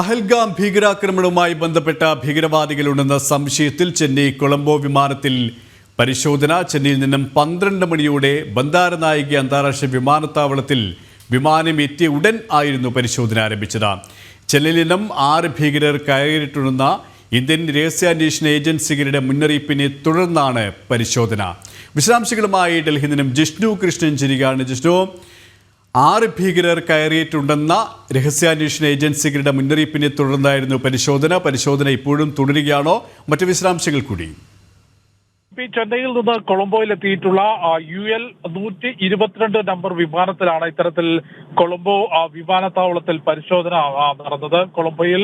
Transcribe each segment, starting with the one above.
പഹൽഗാം ഭീകരാക്രമണവുമായി ബന്ധപ്പെട്ട ഭീകരവാദികളുണ്ടെന്ന സംശയത്തിൽ ചെന്നൈ കൊളംബോ വിമാനത്തിൽ പരിശോധന. ചെന്നൈയിൽ നിന്നും പന്ത്രണ്ട് മണിയോടെ ബന്ദാരനായിക അന്താരാഷ്ട്ര വിമാനത്താവളത്തിൽ വിമാനം എത്തിയ ഉടൻ ആയിരുന്നു പരിശോധന ആരംഭിച്ചത്. ചെന്നൈയിൽ നിന്നും ആറ് ഭീകരർ കയറിയിട്ടുണ്ടെന്ന ഇന്ത്യൻ രഹസ്യാന്വേഷണ ഏജൻസികളുടെ മുന്നറിയിപ്പിനെ തുടർന്നാണ് പരിശോധന. വിശദാംശങ്ങളുമായി ഡൽഹിയിൽ നിന്നും ജിഷ്ണു കൃഷ്ണൻ ചിരികാണ്. ജിഷ്ണു ആറ് ഭീകരർ കയറിയിട്ടുണ്ടെന്ന രഹസ്യാന്വേഷണ ഏജൻസികളുടെ മുന്നറിയിപ്പിനെ തുടർന്നായിരുന്നു പരിശോധന. പരിശോധന ഇപ്പോഴും തുടരുകയാണോ? മറ്റു വിശദാംശങ്ങൾ കൂടി. പി ചെന്നൈയിൽ നിന്ന് കൊളംബോയിൽ എത്തിയിട്ടുള്ള യു എൽ നൂറ്റി ഇരുപത്തിരണ്ട് നമ്പർ വിമാനത്തിലാണ് ഇത്തരത്തിൽ കൊളംബോ വിമാനത്താവളത്തിൽ പരിശോധന നടന്നത്. കൊളംബോയിൽ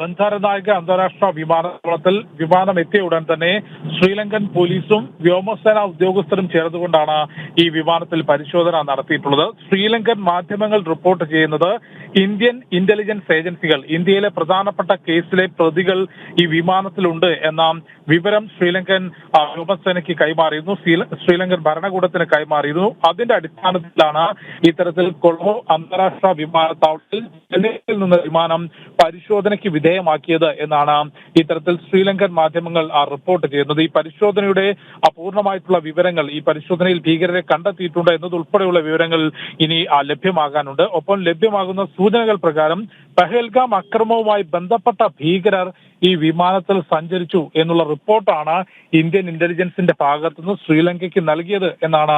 ബന്ധാരനായക അന്താരാഷ്ട്ര വിമാനത്താവളത്തിൽ വിമാനം എത്തിയ ഉടൻ തന്നെ ശ്രീലങ്കൻ പോലീസും വ്യോമസേന ഉദ്യോഗസ്ഥരും ചേർന്നുകൊണ്ടാണ് ഈ വിമാനത്തിൽ പരിശോധന നടത്തിയിട്ടുള്ളത്. ശ്രീലങ്കൻ മാധ്യമങ്ങൾ റിപ്പോർട്ട് ചെയ്യുന്നത് ഇന്ത്യൻ ഇന്റലിജൻസ് ഏജൻസികൾ ഇന്ത്യയിലെ പ്രധാനപ്പെട്ട കേസിലെ പ്രതികൾ ഈ വിമാനത്തിലുണ്ട് എന്ന വിവരം ശ്രീലങ്കൻ വ്യോമസേനയ്ക്ക് കൈമാറിയിരുന്നു. ശ്രീലങ്കൻ ഭരണകൂടത്തിന് കൈമാറിയിരുന്നു. അതിന്റെ അടിസ്ഥാനത്തിലാണ് ഇത്തരത്തിൽ കൊളോ അന്താരാഷ്ട്ര വിമാനത്താവളത്തിൽ ചെന്നൈയിൽ നിന്ന് വിമാനം പരിശോധനയ്ക്ക് വിധേയമാക്കിയത് എന്നാണ് ഇത്തരത്തിൽ ശ്രീലങ്കൻ മാധ്യമങ്ങൾ റിപ്പോർട്ട് ചെയ്യുന്നത്. ഈ പരിശോധനയുടെ അപൂർണമായിട്ടുള്ള വിവരങ്ങൾ ഈ പരിശോധനയിൽ ഭീകരരെ കണ്ടെത്തിയിട്ടുണ്ട് എന്നതുൾപ്പെടെയുള്ള വിവരങ്ങൾ ഇനി ലഭ്യമാകാനുണ്ട്. ഒപ്പം ലഭ്യമാകുന്ന സൂചനകൾ പ്രകാരം പഹൽഗാം അക്രമവുമായി ബന്ധപ്പെട്ട ഭീകരർ ഈ വിമാനത്തിൽ സഞ്ചരിച്ചു എന്നുള്ള റിപ്പോർട്ടാണ് ഇന്ത്യൻ ഇന്റലിജൻസിന്റെ ഭാഗത്തുനിന്ന് ശ്രീലങ്കയ്ക്ക് നൽകിയത് എന്നാണ്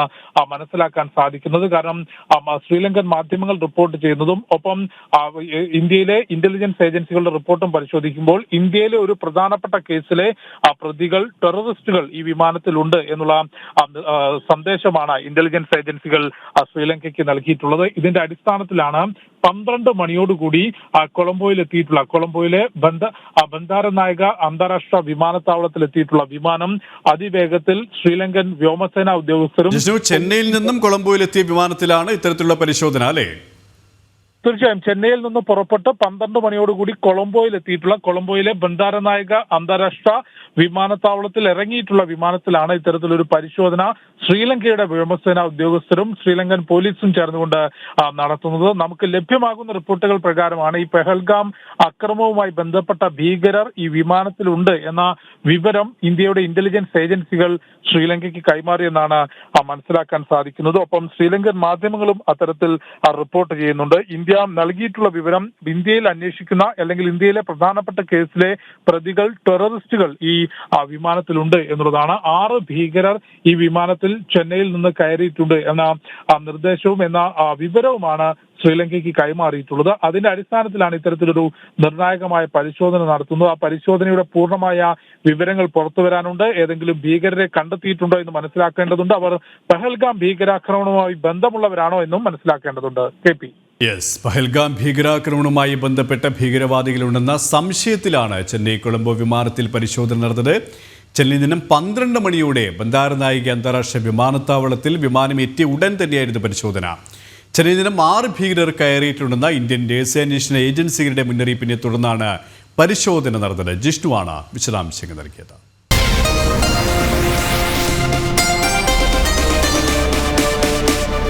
മനസ്സിലാക്കാൻ സാധിക്കുന്നത്. കാരണം ശ്രീലങ്കൻ മാധ്യമങ്ങൾ റിപ്പോർട്ട് ചെയ്യുന്നതും ഒപ്പം ഇന്ത്യയിലെ ഇന്റലിജൻസ് ഏജൻസികളുടെ റിപ്പോർട്ടും പരിശോധിക്കുമ്പോൾ ഇന്ത്യയിലെ ഒരു പ്രധാനപ്പെട്ട കേസിലെ പ്രതികൾ ടെററിസ്റ്റുകൾ ഈ വിമാനത്തിലുണ്ട് എന്നുള്ള സന്ദേശമാണ് ഇന്റലിജൻസ് ഏജൻസികൾ ശ്രീലങ്കയ്ക്ക് നൽകിയിട്ടുള്ളത്. ഇതിന്റെ അടിസ്ഥാനത്തിലാണ് പന്ത്രണ്ട് മണിയോടുകൂടി കൊളംബോയിൽ എത്തിയിട്ടുള്ള കൊളംബോയിലെ ബന്ധ ബന്ധാര നായക അന്താരാഷ്ട്ര വിമാനത്താവളത്തിൽ എത്തിയിട്ടുള്ള വിമാനം അതിവേഗത്തിൽ ശ്രീലങ്കൻ വ്യോമസേന ഉദ്യോഗസ്ഥരും ചെന്നൈയിൽ നിന്നും കൊളംബോയിൽ എത്തിയ വിമാനത്തിലാണ് ഇത്തരത്തിലുള്ള പരിശോധന അല്ലേ? തീർച്ചയായും ചെന്നൈയിൽ നിന്ന് പുറപ്പെട്ട് പന്ത്രണ്ട് മണിയോടുകൂടി കൊളംബോയിൽ എത്തിയിട്ടുള്ള കൊളംബോയിലെ ബന്ധാരനായക അന്താരാഷ്ട്ര വിമാനത്താവളത്തിൽ ഇറങ്ങിയിട്ടുള്ള വിമാനത്തിലാണ് ഇത്തരത്തിലൊരു പരിശോധന. ശ്രീലങ്കയുടെ വ്യോമസേന ഉദ്യോഗസ്ഥരും ശ്രീലങ്കൻ പോലീസും ചേർന്നുകൊണ്ട് നടത്തുന്നത്. നമുക്ക് ലഭ്യമാകുന്ന റിപ്പോർട്ടുകൾ പ്രകാരമാണ് ഈ പെഹൽഗാം അക്രമവുമായി ബന്ധപ്പെട്ട ഭീകരർ ഈ വിമാനത്തിലുണ്ട് എന്ന വിവരം ഇന്ത്യയുടെ ഇന്റലിജൻസ് ഏജൻസികൾ ശ്രീലങ്കയ്ക്ക് കൈമാറിയെന്നാണ് മനസ്സിലാക്കാൻ സാധിക്കുന്നത്. ഒപ്പം ശ്രീലങ്കൻ മാധ്യമങ്ങളും അത്തരത്തിൽ റിപ്പോർട്ട് ചെയ്യുന്നുണ്ട്. ഇന്ത്യ നൽകിയിട്ടുള്ള വിവരം ഇന്ത്യയിൽ അന്വേഷിക്കുന്ന അല്ലെങ്കിൽ ഇന്ത്യയിലെ പ്രധാനപ്പെട്ട കേസിലെ പ്രതികൾ ടെററിസ്റ്റുകൾ ഈ വിമാനത്തിലുണ്ട് എന്നുള്ളതാണ്. ആറ് ഭീകരർ ഈ വിമാനത്തിൽ ചെന്നൈയിൽ നിന്ന് കയറിയിട്ടുണ്ട് എന്ന നിർദ്ദേശവും എന്ന വിവരവുമാണ് ശ്രീലങ്കയ്ക്ക് കൈമാറിയിട്ടുള്ളത്. അതിന്റെ അടിസ്ഥാനത്തിലാണ് ഇത്തരത്തിലൊരു നിർണായകമായ പരിശോധന നടത്തുന്നത്. ആ പരിശോധനയുടെ പൂർണമായ വിവരങ്ങൾ പുറത്തു വരാനുണ്ട്. ഏതെങ്കിലും ഭീകരരെ കണ്ടെത്തിയിട്ടുണ്ടോ എന്ന് മനസ്സിലാക്കേണ്ടതുണ്ട്. അവർ പെഹൽഗാം ഭീകരാക്രമണവുമായി ബന്ധമുള്ളവരാണോ എന്നും മനസ്സിലാക്കേണ്ടതുണ്ട്. കെ യെസ് പഹൽഗാം ഭീകരാക്രമണവുമായി ബന്ധപ്പെട്ട ഭീകരവാദികളുണ്ടെന്ന സംശയത്തിലാണ് ചെന്നൈ കൊളംബോ വിമാനത്തിൽ പരിശോധന നടന്നത്. ചെന്നൈ നിന്നും പന്ത്രണ്ട് മണിയോടെ ബന്ധാരനായിക അന്താരാഷ്ട്ര വിമാനത്താവളത്തിൽ വിമാനം എത്തിയ ഉടൻ തന്നെയായിരുന്നു പരിശോധന. ചെന്നൈ നിന്നും ആറ് ഭീകരർ കയറിയിട്ടുണ്ടെന്ന ഇന്ത്യൻ രഹസ്യാന്വേഷണ ഏജൻസികളുടെ മുന്നറിയിപ്പിനെ തുടർന്നാണ് പരിശോധന നടന്നത്. ജിഷ്ണുവാണ് വിശദാംശങ്ങൾ നൽകിയത്.